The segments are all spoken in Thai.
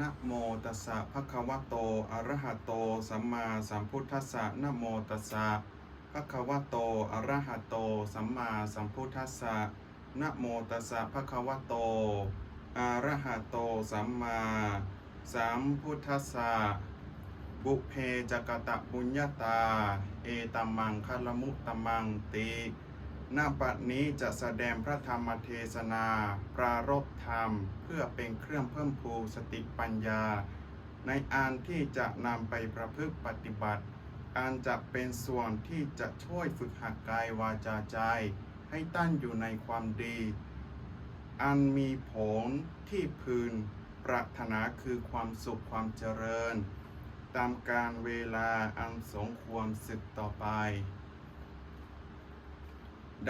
นะโมตัสสะภะคะวะโต อะระหะโต สัมมาสัมพุทธัสสะนะโมตัสสะภะคะวะโต อะระหะโต สัมมาสัมพุทธัสสะนะโมตัสสะภะคะวะโต อะระหะโต สัมมาสัมพุทธัสสะบุเพจกตะบุญญาตา เอตัมมังคลมุตตมังติ หน้าปัดนี้จะแสดงพระธรรมเทศนา ปรารบธรรม เพื่อเป็นเครื่องเพิ่มพูนสติปัญญา ในอันที่จะนำไปประพฤติปฏิบัติ อันจะเป็นส่วนที่จะช่วยฝึกหัดกายวาจาใจ ให้ตั้งอยู่ในความดี อันมีผลที่พึงปรารถนาคือความสุขความเจริญ ตามการเวลาอันสมควรศึกต่อไป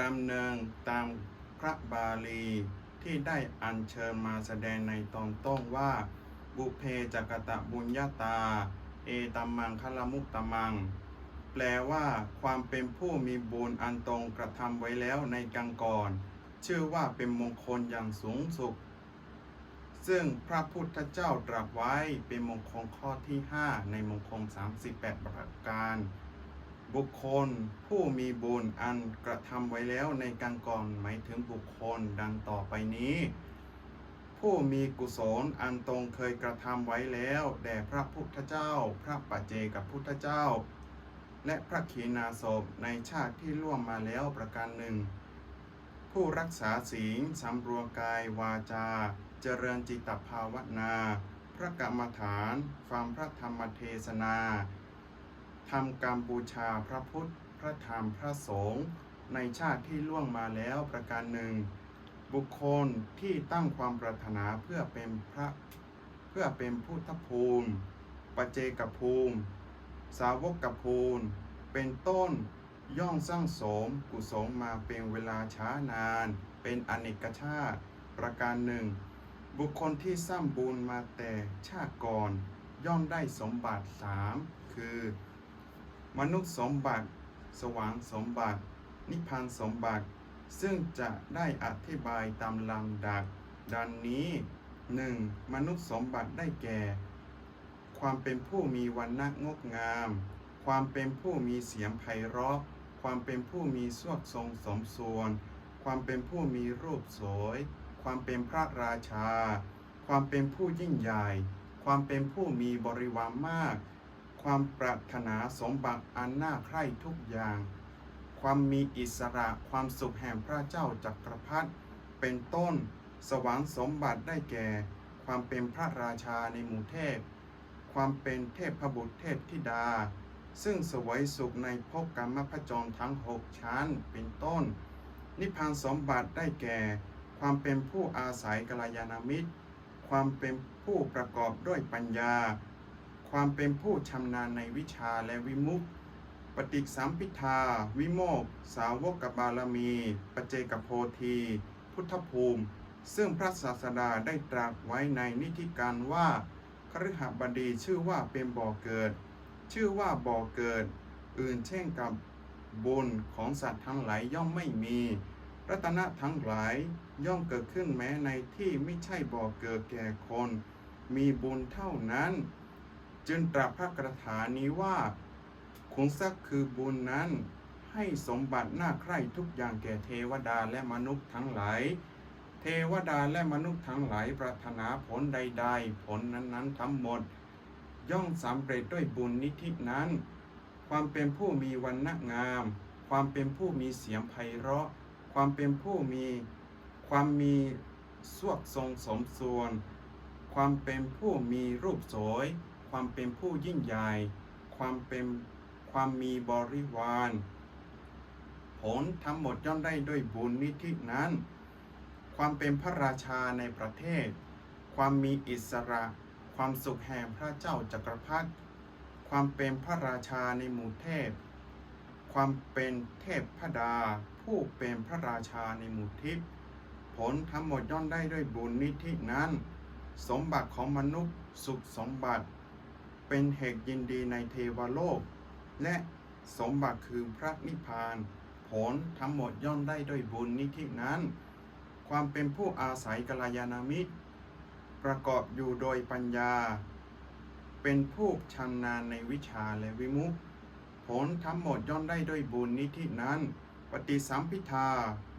ดำเนินตามพระบาลีที่ได้อัญเชิญมาแสดงในตอนต้นว่า บุเพจักตะบุญญาตา เอตัมมังคลมุตตมัง แปลว่าความเป็นผู้มีบุญอันตรงกระทำไว้แล้วในกังก่อน ชื่อว่าเป็นมงคลอย่างสูงสุดซึ่งพระพุทธเจ้าตรัสไว้เป็นมงคลข้อที่ 5 ในมงคล 38 ประการ บุคคลผู้มีบุญอันกระทำไว้แล้วในกังก่อนหมายถึงบุคคลดังต่อไปนี้ ผู้มีกุศลอันตรงเคยกระทำไว้แล้วแด่พระพุทธเจ้า พระปัจเจกับพุทธเจ้า และพระขีณาสพในชาติที่ล่วงมาแล้วประการหนึ่ง ผู้รักษาศีลสำรวมกายวาจา เจริญจิตภาวนา พระกรรมฐาน ฟังพระธรรมเทศนา ทำกรรมบูชาพระพุทธ พระธรรม พระสงฆ์ในชาติที่ล่วงมาแล้วประการหนึ่ง บุคคลที่ตั้งความปรารถนาเพื่อเป็นพระเพื่อเป็นพุทธภูมิปเจกภูมิ สาวกกภูมิ เป็นต้นย่อมสร้างสมกุศลมาเป็นเวลาช้านาน เป็นอเนกชาติ ประการหนึ่ง บุคคลที่สร้างบุญมาแต่ชาติก่อน ย่อมได้สมบัติสามคือ มนุษย์สมบัติ สวรรค์สมบัติ นิพพานสมบัติ ซึ่งจะได้อธิบายตามลำดับดังนี้ 1. มนุษย์สมบัติได้แก่ ความเป็นผู้มีวันณะงดงาม ความเป็นผู้มีเสียงไพเราะ ความเป็นผู้มีสวดทรงสมส่วน ความเป็นผู้มีรูปสวย ความเป็นพระราชา ความเป็นผู้ยิ่งใหญ่ ความเป็นผู้มีบริวารมาก ความปรารถนาสมบัติอันน่าใคร่ทุกอย่าง ความมีอิสระความสุขแห่งพระเจ้าจักรพรรดิเป็นต้น สวรรค์สมบัติได้แก่ ความเป็นพระราชาในหมู่เทพ ความเป็นเทพบุตรเทพธิดา ซึ่งสวยสุขในภพกรรมพจรทั้งหกชั้นเป็นต้น นิพพานสมบัติได้แก่ ความเป็นผู้อาศัยกัลยาณมิตร ความเป็นผู้ประกอบด้วยปัญญา ความเป็นผู้ชำนาญในวิชาและวิมุตติปฏิสัมพิทา วิโมก สาวกบารมี ปเจกโพธี พุทธภูมิ ซึ่งพระศาสดาได้ตรัสไว้ในนิธิการว่าคฤหบดีชื่อว่าเป็นบ่อเกิด ชื่อว่าบ่อเกิด อื่นเช่นกับบุญของสัตว์ทั้งหลายย่อมไม่มี รัตนะทั้งหลายย่อมเกิดขึ้นแม้ในที่ไม่ใช่บ่อเกิดแก่คน มีบุญเท่านั้น จึงตรัสพระกระถานี้ว่าขุนทรัพย์คือบุญนั้นให้สมบัติหน่าใคร่ทุกอย่างแก่เทวดาและมนุษย์ทั้งหลาย เทวดาและมนุษย์ทั้งหลายปรารถนาผลใด ๆ ผลนั้นๆทั้งหมด ย่อมสำเร็จด้วยบุญนิธินั้น ความเป็นผู้มีวันณะงาม ความเป็นผู้มีเสียงไพเราะ ความเป็นผู้มีความมีสวดทรงสมส่วน ความเป็นผู้มีรูปสวย ความเป็นผู้ยิ่งใหญ่ ความเป็นความมีบริวาร ผลทั้งหมดย่อมได้ด้วยบุญนิธินั้น ความเป็นพระราชาในประเทศ ความมีอิสระ ความสุขแห่งพระเจ้าจักรพรรดิความเป็นพระราชาในหมู่เทพ ความเป็นเทพพดา ผู้เป็นพระราชาในหมู่ทิพย์ผลทั้งหมดย่อมได้ด้วยบุญนิธินั้น สมบัติของมนุษย์สุขสมบัติ เป็นเหตุยินดีในเทวโลก และสมบัติคือพระนิพพาน ผลทั้งหมดย่อมได้ด้วยบุญนิธินั้น ความเป็นผู้อาศัยกัลยาณมิตร ประกอบอยู่โดยปัญญา เป็นผู้ชำนาญในวิชาและวิมุตผลทั้งหมดย่อมได้ด้วยบุญนิธินั้น ปฏิสัมพิทา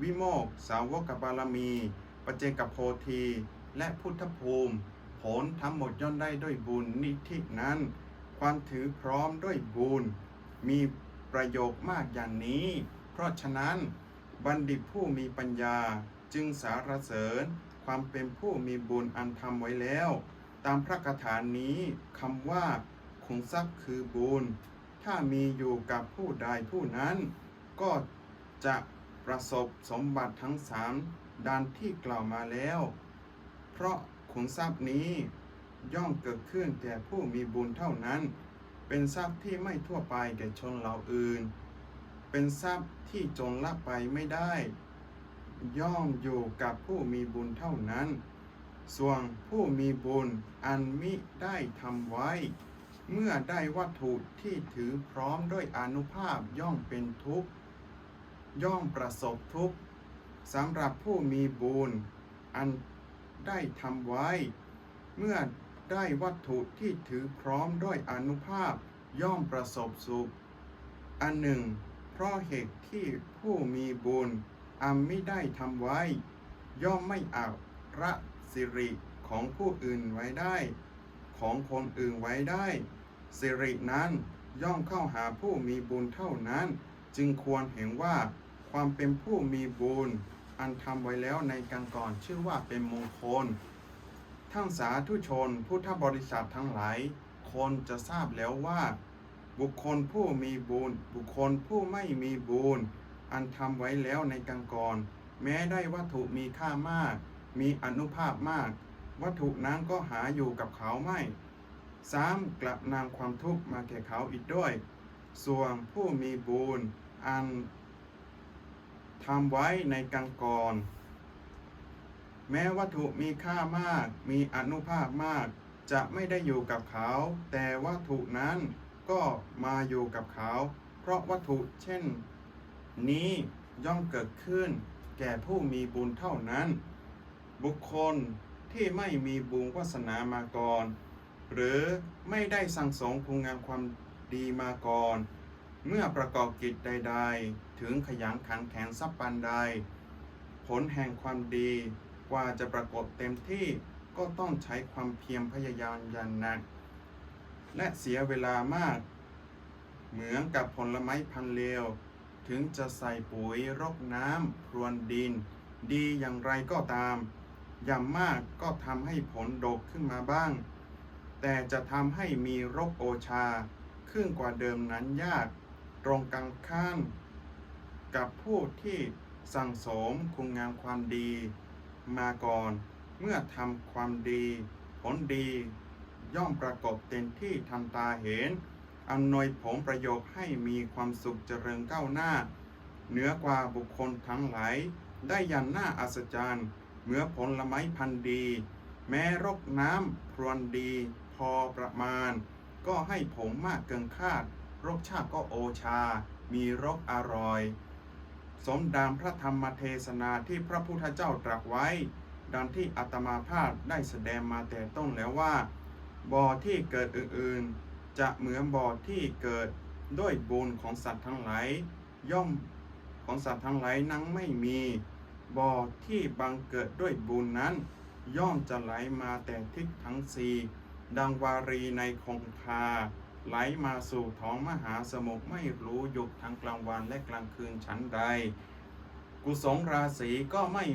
วิโมก สาวกบารมี ปเจกโพธี และพุทธภูมิ ผลทั้งหมดย่อมได้ด้วยบุญนิธินั้น ความถือพร้อมด้วยบุญ มีประโยคมากอย่างนี้ เพราะฉะนั้น บัณฑิตผู้มีปัญญาจึงสารเสริญความเป็นผู้มีบุญอันทำไว้แล้ว ตามพระคาถานี้คำว่าขุมทรัพย์คือบุญ ถ้ามีอยู่กับผู้ใดผู้นั้น ก็จะประสบสมบัติทั้งสามด้านที่กล่าวมาแล้ว เพราะ ขุมทรัพย์นี้ ย่อมเกิดขึ้นแก่ผู้มีบุญเท่านั้น เป็นทรัพย์ที่ไม่ทั่วไปแก่ชนเหล่าอื่น เป็นทรัพย์ที่จนละไปไม่ได้ ย่อมอยู่กับผู้มีบุญเท่านั้น ส่วนผู้มีบุญอันมิได้ทำไว้ เมื่อได้วัตถุที่ถือพร้อมด้วยอนุภาพย่อมเป็นทุกข์ ย่อมประสบทุกข์สำหรับผู้มีบุญอัน ได้ทำไว้ เมื่อได้วัตถุที่ถือพร้อมด้วยอนุภาพย่อมประสบสุข อันหนึ่ง เพราะเหตุที่ผู้มีบุญอันไม่ได้ทำไว้ ย่อมไม่อาระสิริของผู้อื่นไว้ได้ ของคนอื่นไว้ได้ สิรินั้นย่อมเข้าหาผู้มีบุญเท่านั้น จึงควรเห็นว่าความเป็นผู้มีบุญ อันทำไว้แล้วในการก่อนชื่อว่าเป็นมงคล ทั้งสาธุชนพุทธบริษัททั้งหลาย คนจะทราบแล้วว่า บุคคลผู้มีบุญ บุคคลผู้ไม่มีบุญ อันทำไว้แล้วในกังกรแม้ได้วัตถุมีค่ามาก มีอนุภาพมาก วัตถุนั้นก็หาอยู่กับเขาไม่สามกลับนำความทุกข์มาแก่เขาอีกด้วย ส่วนผู้มีบุญอัน ทำไว้ในกังกร แม้วัตถุมีค่ามาก มีอนุภาพมาก จะไม่ได้อยู่กับเขา แต่วัตถุนั้นก็มาอยู่กับเขา เพราะวัตถุเช่น นี้ย่อมเกิดขึ้น แก่ผู้มีบุญเท่านั้น บุคคลที่ไม่มีบุญวาสนามาก่อน หรือไม่ได้สั่งสมคุณงามความดีมาก่อน เมื่อประกอบกิจใด ๆ ถึงขยันขันแข็งสับปันใด ผลแห่งความดีกว่าจะปรากฏเต็มที่ก็ต้องใช้ความเพียรพยายามอย่างหนัก และเสียเวลามาก เหมือนกับผลไม้พันเลว ถึงจะใส่ปุ๋ยรดน้ำพรวนดิน ดีอย่างไรก็ตามอย่างมากก็ทำให้ผลดกขึ้นมาบ้าง แต่จะทำให้มีรกโอชาขึ้นกว่าเดิมนั้นยาก ตรงกันข้ามกับผู้ที่สั่งสมคุณงามความดี มาก่อนเมื่อทำความดี ผลดี ย่อมประกอบเต็มที่ทันตาเห็นอำนวยผลประโยชน์ให้มีความสุขเจริญก้าวหน้า เหนือกว่าบุคคลทั้งหลาย ได้อยันน่าอัศจรรย์เหมือผลไม้พันธุ์ดี แม้รกน้ำพรวนดี พอประมาณ ก็ให้ผงมากเกินคาด รสชาติก็โอชา มีรสอร่อย สมดามพระธรรมเทศนาที่พระพุทธเจ้าตรัสไว้ ดังที่อาตมาภาพได้แสดงมาแต่ต้นแล้วว่า บ่อที่เกิดอื่นๆ จะเหมือนบ่อที่เกิดด้วยบุญของสัตว์ทั้งหลายย่อมของสัตว์ทั้งหลายนั้นไม่มีบ่อที่บังเกิดด้วยบุญนั้น ย่อมจะไหลมาแต่ทิศทั้งสี่ดังวารีในคงคา ไหลมาสู่ท้องมหาสมุทรไม่รู้หยุดทั้งกลางวันและกลางคืนชั้นใด กุศลราศีก็ไม่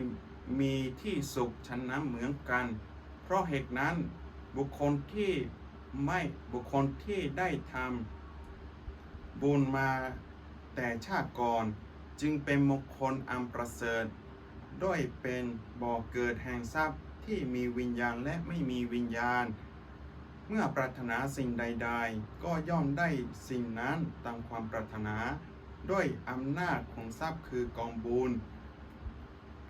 มีที่สุขชั้นนั้นเหมือนกัน เพราะเหตุนั้นบุคคลที่ไม่บุคคลที่ได้ทำบุญมาแต่ชาติก่อนจึงเป็นมงคลอันประเสริฐด้วยเป็นบ่อเกิดแห่งทรัพย์ที่มีวิญญาณและไม่มีวิญญาณ เมื่อปรารถนาสิ่งใด ๆ ก็ย่อมได้สิ่งนั้นตามความปรารถนา ด้วยอำนาจของทรัพย์คือกองบุญ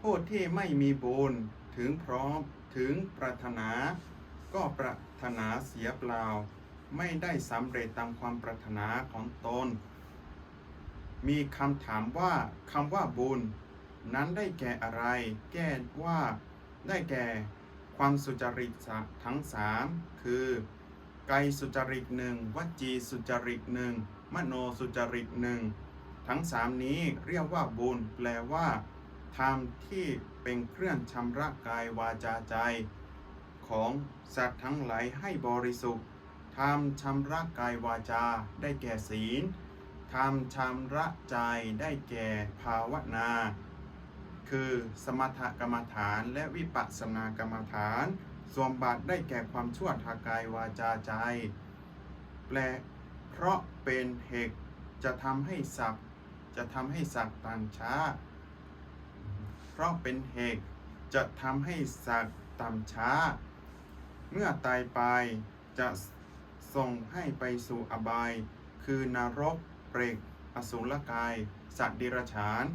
ผู้ที่ไม่มีบุญถึงพร้อมถึงปรารถนา ก็ปรารถนาเสียเปล่า ไม่ได้สำเร็จตามความปรารถนาของตน มีคำถามว่าคำว่าบุญ นั้นได้แก่อะไร แก้ว่าได้แก่ ความสุจริตทั้งสามคือ กายสุจริตหนึ่งวจีสุจริตหนึ่งมโนสุจริตหนึ่งทั้งสามนี้เรียกว่าบุญแปลว่าธรรมที่เป็นเครื่องชำระกายวาจาใจ ของสัตว์ทั้งหลายให้บริสุทธิ์ทำชำระกายวาจาได้แก่ศีลทำชำระใจได้แก่ภาวนา คือ สมถกรรมฐาน และวิปัสสนากรรมฐานส่วนบาทได้แก่ความชั่วทางกายวาจาใจ แปลเพราะเป็นเหตุจะทำให้สับจะทำให้สักตันช้า เพราะเป็นเหตุจะทำให้สักต่ำช้า เมื่อตายไปจะส่งให้ไปสู่อบาย คือนรกเปรตอสุรกาย สัตว์เดรัจฉาน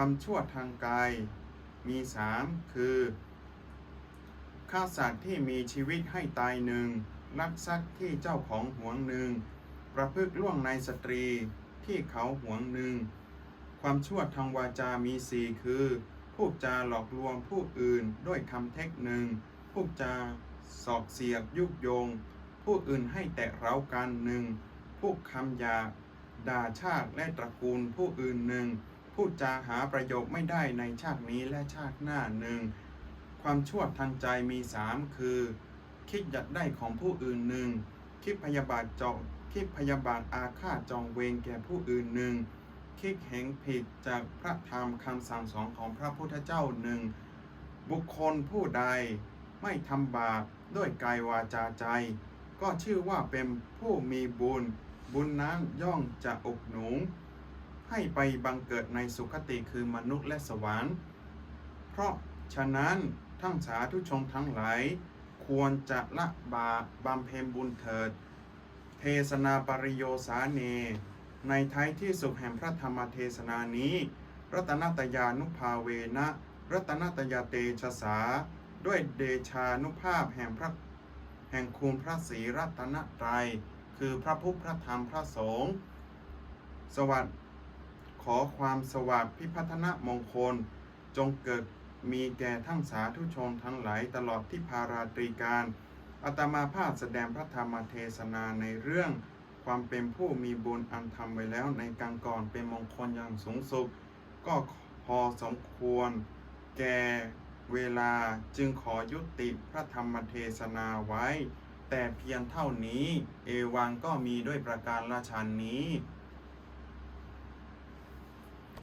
ความชั่วทางกาย มีสามคือฆ่าสัตว์ที่มีชีวิตให้ตายหนึ่งลักทรัพย์ที่เจ้าของหวงหนึ่งประพฤติล่วงในสตรีที่เขาหวงหนึ่งความชั่วทางวาจามีสี่คือพูดจาหลอกลวงผู้อื่นด้วยคำเท็จหนึ่งพูดจาสอกเสียกยุกโยง ผู้อื่นให้แตะเร้ากันหนึ่งพูดคำหยาด่าชาติและตระกูลผู้อื่นหนึ่ง พูดจาหาประโยชน์ไม่ได้ในชาตินี้และชาติหน้าหนึ่งความชั่วทางใจมีสามคือ คิดอยากได้ของผู้อื่นหนึ่งคิดพยาบาทจองคิดพยาบาทอาฆาตจองเวรแก่ผู้อื่นหนึ่งคิดเห็นผิดจากพระธรรมคำสั่งสอนของพระพุทธเจ้าหนึ่งบุคคลผู้ใดไม่ทำบาปด้วยกายวาจาใจ ก็ชื่อว่าเป็นผู้มีบุญ บุญนั้นย่อมจะอกหนุน ให้ไปบังเกิดในสุคติคือมนุษย์และสวรรค์ เพราะฉะนั้นทั้งสาธุชนทั้งหลาย ควรจะละบาปบำเพ็ญบุญเถิด เทศนาปริโยสาเน ในท้ายที่สุดแห่งพระธรรมเทศนานี้ รัตนตยานุภาเวนะ รัตนตยาเตชะสา ด้วยเดชานุภาพแห่งพระแห่งคุณพระศรีรัตนตรัย คือพระพุทธพระธรรมพระสงฆ์สวัสดิ์ ขอความสวัสดิ์พิพัฒนมงคล จงเกิดมีแก่ทั้งสาธุชนทั้งหลายตลอดที่พาราตรีการอาตมาภาพแสดงพระธรรมเทศนาในเรื่องความเป็นผู้มีบุญอันทำไว้แล้วในกลางก่อนเป็นมงคลอย่างสูงสุด ก็พอสมควร แก่เวลาจึงขอยุติพระธรรมเทศนาไว้ แต่เพียงเท่านี้ เอวังก็มีด้วยประการราชันนี้